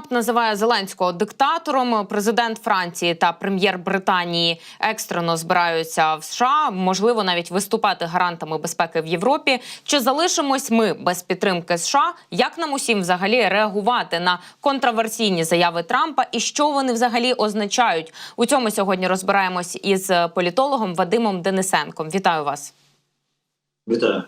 Трамп називає Зеленського диктатором. Президент Франції та прем'єр Британії екстрено збираються в США, можливо, навіть виступати гарантами безпеки в Європі. Чи залишимось ми без підтримки США? Як нам усім взагалі реагувати на контраверсійні заяви Трампа і що вони взагалі означають? У цьому сьогодні розбираємось із політологом Вадимом Денисенком. Вітаю вас. Вітаю.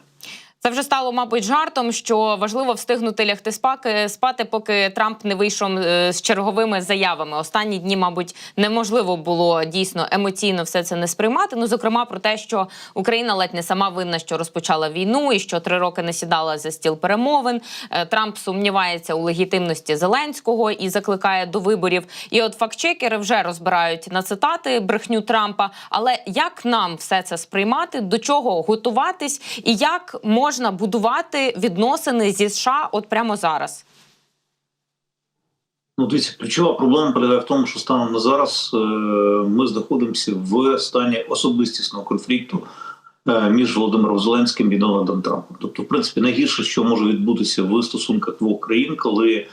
Це вже стало, мабуть, жартом, що важливо встигнути лягти спати, спати, поки Трамп не вийшов е, з черговими заявами. Останні дні, мабуть, неможливо було дійсно емоційно все це не сприймати. Ну, зокрема, про те, що Україна ледь не сама винна, що розпочала війну, і що три роки не сідала за стіл перемовин. Е, Трамп сумнівається у легітимності Зеленського і закликає до виборів. І от фактчекери вже розбирають на цитати брехню Трампа. Але як нам все це сприймати, до чого готуватись, і як можна будувати відносини зі США от прямо зараз? Ну, дивіться, ключова проблема полягає в тому, що станом на зараз е, ми знаходимося в стані особистісного конфлікту е, між Володимиром Зеленським і Дональдом Трампом. Тобто, в принципі, найгірше, що може відбутися в стосунках двох країн, коли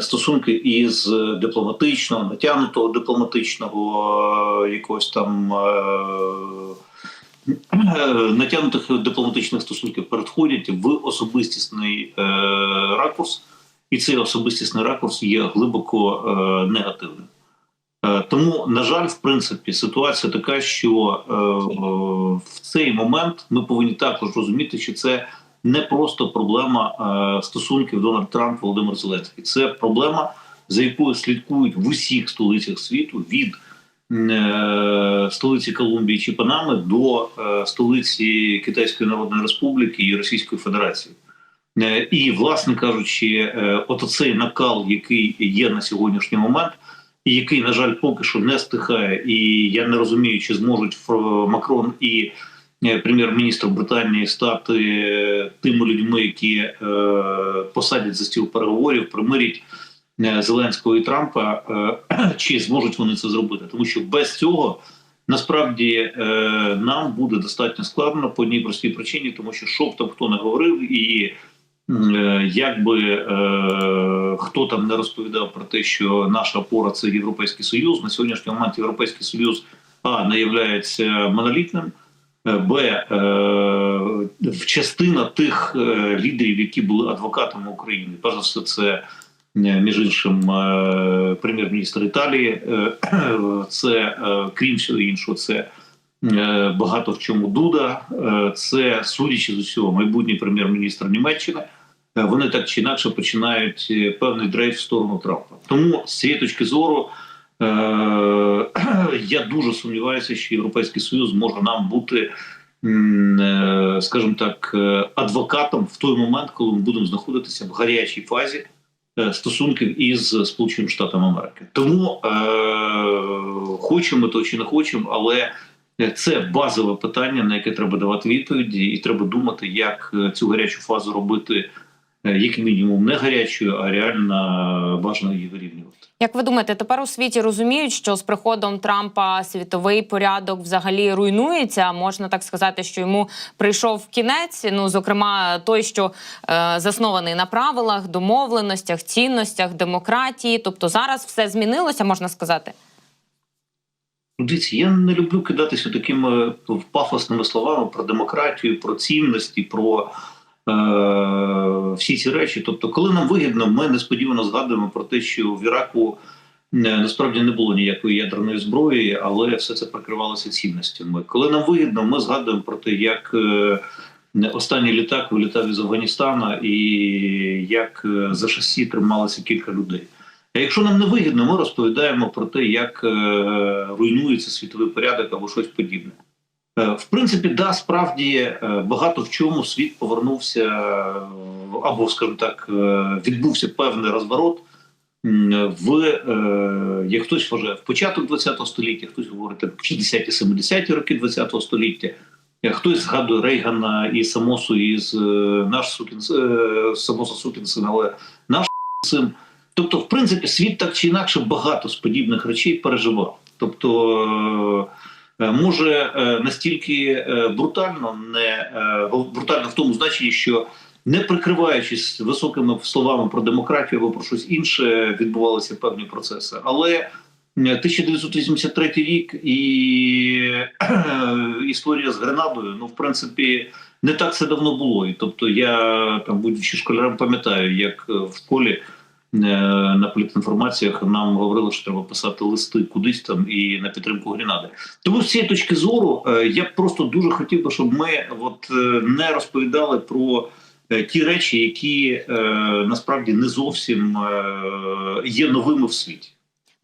стосунки із дипломатичного, натягнутого дипломатичного е, якогось там. Натягнутих дипломатичних стосунків переходять в особистісний е, ракурс, і цей особистісний ракурс є глибоко е, негативним. Е, тому, на жаль, в принципі, ситуація така, що е, е, в цей момент ми повинні також розуміти, що це не просто проблема е, стосунків Дональд Трамп Володимир Зеленський. Це проблема, за якою слідкують в усіх столицях світу від столиці Колумбії чи Панами до е, столиці Китайської Народної Республіки і Російської Федерації. Е, І, власне кажучи, е, от оцей накал, який є на сьогоднішній момент, і який, на жаль, поки що не стихає, і я не розумію, чи зможуть Макрон і е, прем'єр-міністр Британії стати е, тими людьми, які е, посадять за стіл переговорів, примирять е, Зеленського і Трампа, е, чи зможуть вони це зробити, тому що без цього. Насправді е, нам буде достатньо складно по одній простій причині, тому що що б там хто не говорив, і е, якби е, хто там не розповідав про те, що наша опора це Європейський Союз. На сьогоднішній момент Європейський Союз а не являється монолітним. е, Б е, в частина тих е, лідерів, які були адвокатами України, перш за все, це е, між іншим е, прем'єр-міністр Італії. е, Це е, крім всього іншого, це е, багато в чому Дуда. е, Це судячи з усього, майбутній прем'єр-міністр Німеччини. Е, Вони так чи інакше починають е, певний дрейф в сторону Трампа. Тому з цієї точки зору е, я дуже сумніваюся, що Європейський Союз може нам бути, е, скажімо так, е, адвокатом в той момент, коли ми будемо знаходитися в гарячій фазі е, стосунків із Сполученими Штатами Америки. Тому е, хочемо то чи не хочемо, але це базове питання, на яке треба давати відповіді, і треба думати, як е, цю гарячу фазу робити. Е, Як мінімум не гарячою, а реально бажано її вирівнювати. Як ви думаєте, тепер у світі розуміють, що з приходом Трампа світовий порядок взагалі руйнується? Можна так сказати, що йому прийшов кінець. Ну, зокрема, той, що е, заснований на правилах, домовленостях, цінностях, демократії. Тобто зараз все змінилося, можна сказати. Ну, Дивіться, я не люблю кидатися такими пафосними словами про демократію, про цінності, про е, всі ці речі. Тобто, коли нам вигідно, ми несподівано згадуємо про те, що в Іраку е, насправді не було ніякої ядерної зброї, але все це прикривалося цінностями. Коли нам вигідно, ми згадуємо про те, як е, останній літак вилітав із Афганістана і як е, за шасі трималося кілька людей. А якщо нам не вигідно, ми розповідаємо про те, як е, руйнується світовий порядок або щось подібне. Е, в принципі, да, справді е, багато в чому світ повернувся, е, або, скажімо так, відбувся певний розворот в як хтось вважає в початок ХХ століття, хтось говорить там 60-ті, 70-ті роки ХХ століття. Хтось згадує Рейгана і Самосу із наш сукін, Самоса Сукін але наш син. Тобто, в принципі, світ так чи інакше багато з подібних речей переживав. Тобто, може е, настільки е, брутально, не е, брутально в тому значенні, що не прикриваючись високими словами про демократію або про щось інше, відбувалися певні процеси. Але е, 1983 рік і історія з Гренадою, ну в принципі, не так це давно було. І тобто, я там, будучи школярем, пам'ятаю, як е, в школі е, на політінформаціях нам говорили, що треба писати листи кудись там і на підтримку Грінади. Тому з цієї точки зору е, я просто дуже хотів би, щоб ми от е, не розповідали про е, ті речі, які е, насправді не зовсім е, є новими в світі.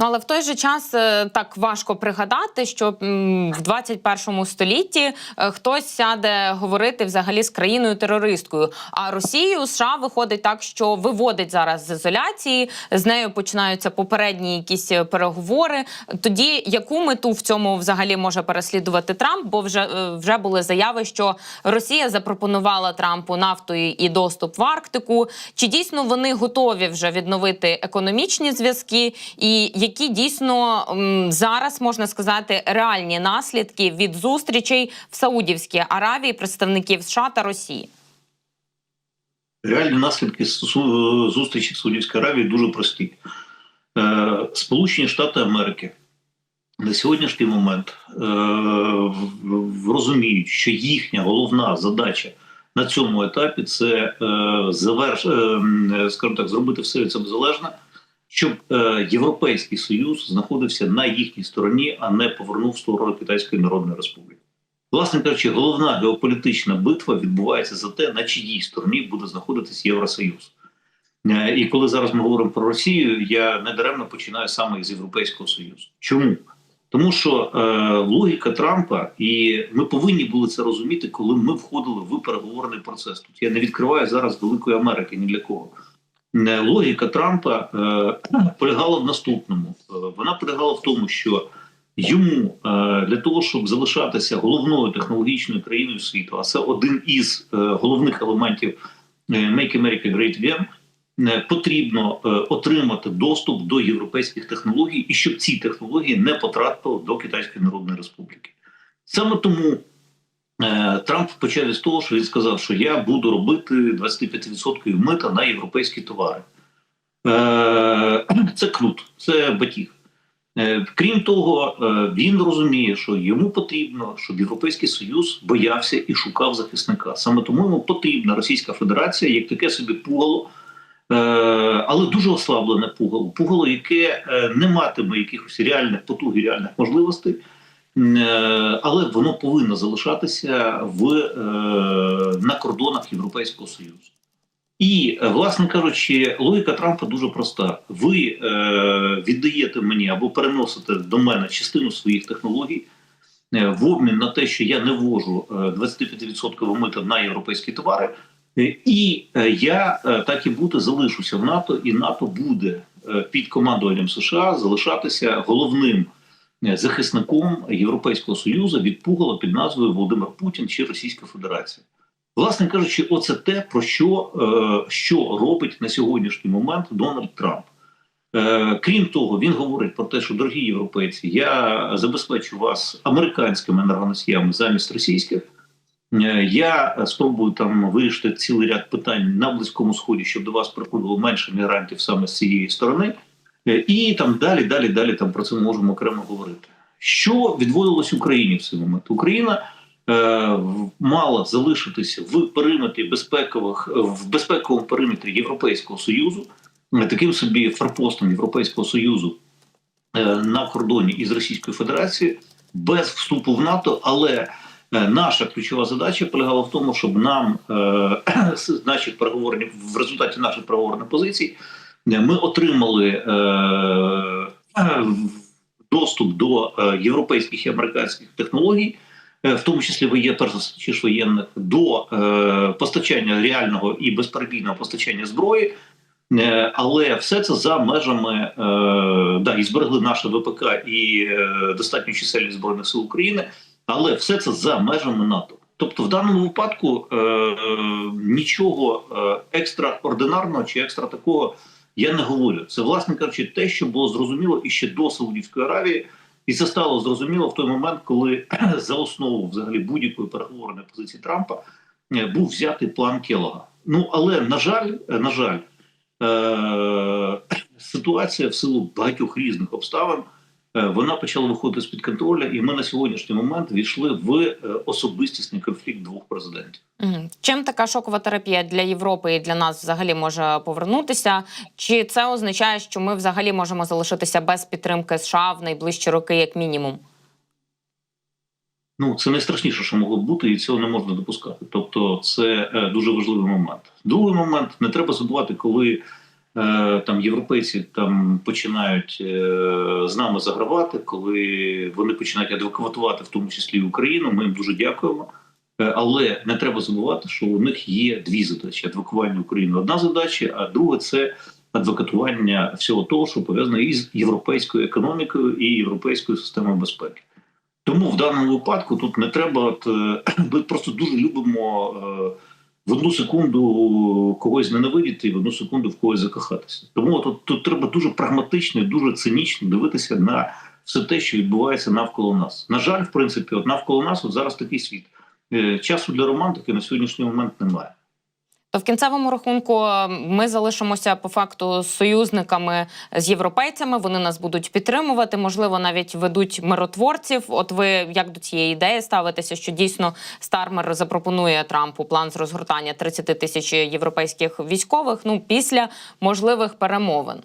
Ну, але в той же час е, так важко пригадати, що в 21 столітті е, хтось сяде говорити взагалі з країною терористкою. А Росію США виходить так, що виводить зараз з ізоляції. З нею починаються попередні якісь е, переговори. Тоді яку мету в цьому взагалі може переслідувати Трамп? Бо вже вже були заяви, що Росія запропонувала Трампу нафту і доступ в Арктику. Чи дійсно вони готові вже відновити економічні зв'язки? І які дійсно зараз можна сказати реальні наслідки від зустрічей в Саудівській Аравії представників США та Росії? Реальні наслідки зустрічі в Саудівській Аравії дуже прості. Е, Сполучені Штати Америки на сьогоднішній момент е, розуміють, що їхня головна задача на цьому етапі це е, заверш, скажімо так, зробити все від себе залежне, щоб е, Європейський Союз знаходився на їхній стороні, а не повернув сторону Китайської Народної Республіки. Власне кажучи, головна геополітична битва відбувається за те, на чиїй стороні буде знаходитись Євросоюз. Е, І коли зараз ми говоримо про Росію, я недаремно починаю саме з Європейського Союзу. Чому? Тому що е, логіка Трампа, і ми повинні були це розуміти, коли ми входили в переговорний процес. Тут я не відкриваю зараз Великої Америки ні для кого. Логіка Трампа е, полягала в наступному: Е, вона полягала в тому, що йому е, для того, щоб залишатися головною технологічною країною світу, а це один із головних елементів Make America Great Again, потрібно отримати доступ до європейських технологій, і щоб ці технології не потрапили до Китайської Народної Республіки. Саме тому Трамп почав із того, що він сказав, що я буду робити 25% мита на європейські товари. Е, Це круто, це батіг. Е, Крім того, е, він розуміє, що йому потрібно, щоб Європейський Союз боявся і шукав захисника. Саме тому йому потрібна Російська Федерація як таке собі пугало, е, але дуже ослаблене пугало. Пугало, яке е, не матиме якихось реальних потуг реальних можливостей, е, але воно повинно залишатися в, е, на кордонах Європейського Союзу. І, е, власне кажучи, логіка Трампа дуже проста: ви е, віддаєте мені або переносите до мене частину своїх технологій е, в обмін на те, що я не ввожу е, 25% мита на європейські товари, е, і е, я е, так і буде залишуся в НАТО, і НАТО буде е, під командуванням США залишатися головним е, захисником Європейського союзу від пугала під назвою Володимир Путін чи Російська Федерація. Власне кажучи, оце те, про що, е, що робить на сьогоднішній момент Дональд Трамп. Е, крім того, він говорить про те, що дорогі європейці, я забезпечу вас американськими енергоносіями замість російських. Е, Я спробую там вирішити цілий ряд питань на близькому сході, щоб до вас приходило менше мігрантів саме з цієї сторони. Е, І там далі, далі, далі там про це ми можемо окремо говорити. Що відводилось Україні в цей момент? Україна е, мала залишитися в периметрі безпекових в безпековому периметрі Європейського союзу, е, таким собі форпостом Європейського союзу е, на кордоні із Російською Федерацією без вступу в НАТО, але е, наша ключова задача полягала в тому, щоб нам е, наших переговорних в результаті наших переговорних позицій е, ми отримали е, е, доступ до е, європейських і американських технологій. е, В тому числі воє, перш воєнних, до е, постачання реального і безперебійного постачання зброї, Е, але все це за межами е, да, і зберегли наше ВПК і е, достатню чисельність збройних сил України, але все це за межами НАТО. Тобто, в даному випадку е, е, нічого е, екстраординарного чи екстра такого я не говорю. Це, власне кажучи, те, що було зрозуміло і ще до Саудівської Аравії, і це стало зрозуміло в той момент, коли за основу взагалі будь-якої переговорної позиції Трампа е, був взятий план Келога. Ну але на жаль, е, на жаль, е- ситуація в силу багатьох різних обставин. Е, Вона почала виходити з під контролю, і ми на сьогоднішній момент війшли в е, особистісний конфлікт двох президентів. Чим така шокова терапія для Європи і для нас взагалі може повернутися? Чи це означає, що ми взагалі можемо залишитися без підтримки США в найближчі роки, як мінімум? Ну, це найстрашніше, що могло б бути, і цього не можна допускати. Тобто, це е, дуже важливий момент. Другий момент не треба забувати, коли там європейці там починають е, з нами загравати, коли вони починають адвокатувати, в тому числі Україну. Ми їм дуже дякуємо. Е, Але не треба забувати, що у них є дві задачі: адвокування України одна задача, а друга це адвокатування всього того, що пов'язано із європейською економікою і європейською системою безпеки. Тому в даному випадку тут не треба. От, е, ми просто дуже любимо е, в одну секунду когось ненавидіти і в одну секунду в когось закохатися. Тому тут, тут треба дуже прагматично і дуже цинічно дивитися на все те, що відбувається навколо нас. На жаль, в принципі, от навколо нас от зараз такий світ. Е, Часу для романтики на сьогоднішній момент немає. То в кінцевому рахунку ми залишимося по факту союзниками з європейцями. Вони нас будуть підтримувати, можливо, навіть ведуть миротворців. От ви як до цієї ідеї ставитеся, що дійсно Стармер запропонує Трампу план з розгортання 30 тисяч європейських військових? Ну після можливих перемовин.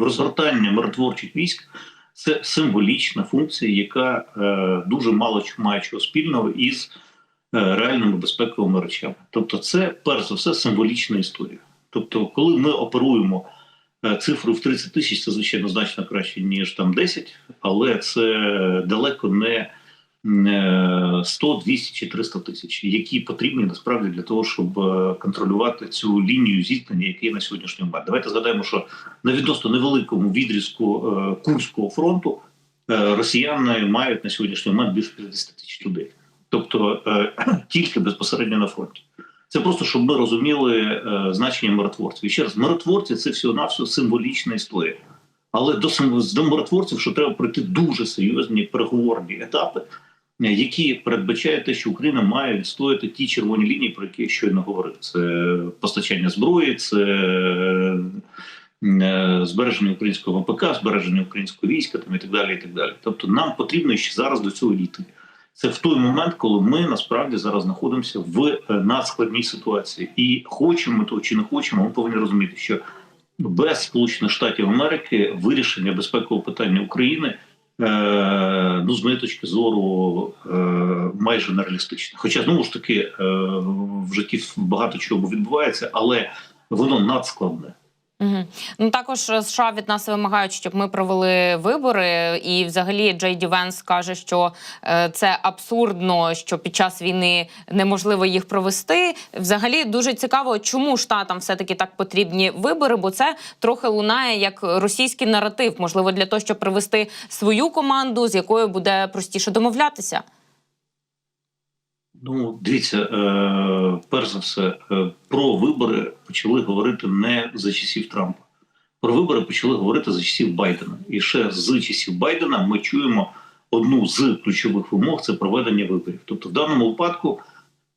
Розгортання миротворчих військ це символічна функція, яка е, дуже мало має чого спільного із реальними безпековими речами. Тобто, це перш за все символічна історія. Тобто, коли ми оперуємо е, цифру в 30 тисяч, це звичайно значно краще ніж там 10, але це далеко не е, 100, 200 чи 300 тисяч, які потрібні насправді для того, щоб е, контролювати цю лінію зіткнення, яка є на сьогоднішній момент. Давайте згадаємо, що на відносно невеликому відрізку е, Курського фронту е, росіяни мають на сьогоднішній момент більше 50 тисяч людей, тобто е, тільки безпосередньо на фронті. Це просто щоб ми розуміли е, значення миротворців. І ще раз, миротворці це всього навсього символічна історія. Але до, до миротворців, що треба пройти дуже серйозні переговорні етапи, е, які передбачають те, що Україна має відстояти ті червоні лінії, про які я щойно говорив. Це постачання зброї, це збереження українського ВПК, збереження українського війська там, і так далі. І так далі. Тобто нам потрібно ще зараз до цього дійти. Це в той момент, коли ми насправді зараз знаходимося в е, надскладній ситуації, і хочемо ми того чи не хочемо, ми повинні розуміти, що без Сполучених Штатів Америки вирішення безпекового питання України. е, Ну, з моєї точки зору, е, майже нереалістичне. Хоча знову ж таки в житті багато чого відбувається, але воно надскладне. Угу. Ну також е, США від нас вимагають, щоб ми провели вибори. І, взагалі, Джей Ді Венс каже, що е, це абсурдно, що під час війни неможливо їх провести. Взагалі дуже цікаво, чому штатам все таки так потрібні вибори, бо це трохи лунає як російський наратив, можливо, для того, щоб привести свою команду, з якою буде простіше домовлятися. Ну, дивіться, е, перш за все, е, про вибори почали говорити не за часів Трампа. Про вибори почали говорити за часів Байдена. І ще з часів Байдена ми чуємо одну з ключових вимог це проведення виборів. Тобто, в даному випадку,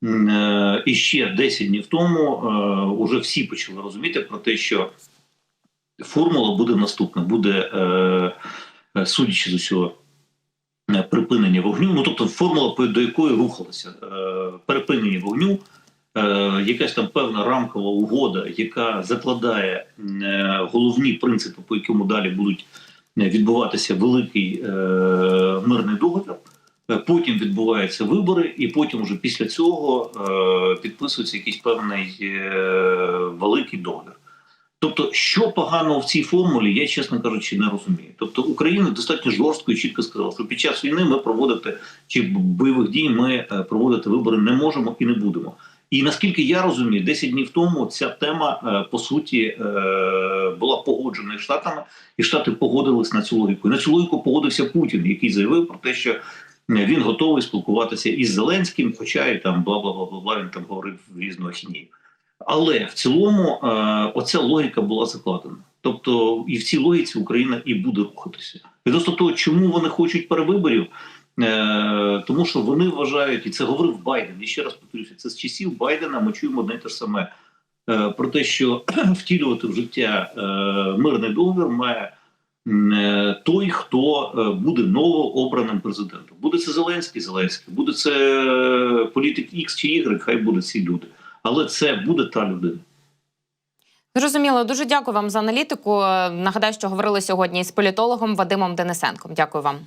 е, іще 10 днів тому, е, уже всі почали розуміти про те, що формула буде наступна: буде, судячи з усього, припинення вогню. Ну тобто формула, до якої рухалася е, перепинення вогню, е, якась там певна рамкова угода, яка закладає е, головні принципи, по якому далі будуть е, відбуватися великий е, мирний договір. Е, Потім відбуваються вибори, і потім, вже після цього, е, підписується якийсь певний е, великий договір. Тобто, що поганого в цій формулі, я чесно кажучи, не розумію. Тобто, Україна достатньо жорстко і чітко сказала, що під час війни ми проводити чи бойових дій ми е, проводити вибори не можемо і не будемо. І наскільки я розумію, 10 днів тому ця тема е, по суті е, була погоджена штатами, і штати погодились на цю логіку. І на цю логіку погодився Путін, який заявив про те, що він готовий спілкуватися із Зеленським, хоча і там бла бла бла бла він там говорив різну ахінію. Але в цілому е, оця логіка була закладена. Тобто, і в цій логіці Україна і буде рухатися. Відносно того, чому вони хочуть перевиборів, Е, тому що вони вважають, і це говорив Байден. І ще раз повторюся, це з часів Байдена ми чуємо одне те ж саме е, про те, що втілювати в життя мирний договір має той, хто буде новообраним президентом. Буде це Зеленський, Зеленський, буде це політик X чи Y, хай будуть ці люди. Але це буде та людина. Зрозуміло, дуже дякую вам за аналітику. Нагадаю, що говорили сьогодні із політологом Вадимом Денисенком. Дякую вам.